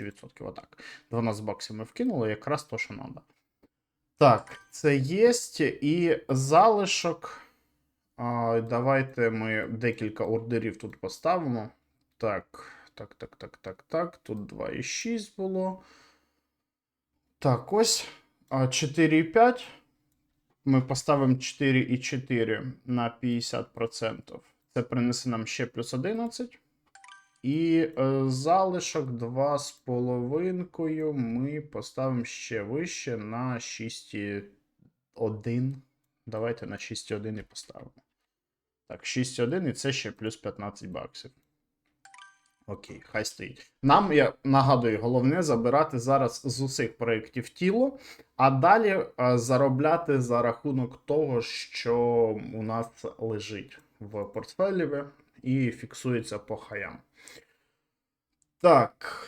15%. Отак. 12 баксів ми вкинули, якраз то, що треба. Так, це є. І залишок. А, давайте ми декілька ордерів тут поставимо. Так, так, так, так, так, так. Тут 2,6 було. Так, ось. 4,5. Ми поставимо 4,4 на 50%. Це принесе нам ще плюс 11. І е, залишок 2,5 ми поставимо ще вище на 6,1. Давайте на 6,1 і поставимо. Так, 6,1 і це ще плюс 15 баксів. Окей, хай стоїть. Нам, я нагадую, головне забирати зараз з усіх проєктів тіло, а далі е, заробляти за рахунок того, що у нас лежить в портфелі і фіксується по хаям. Так,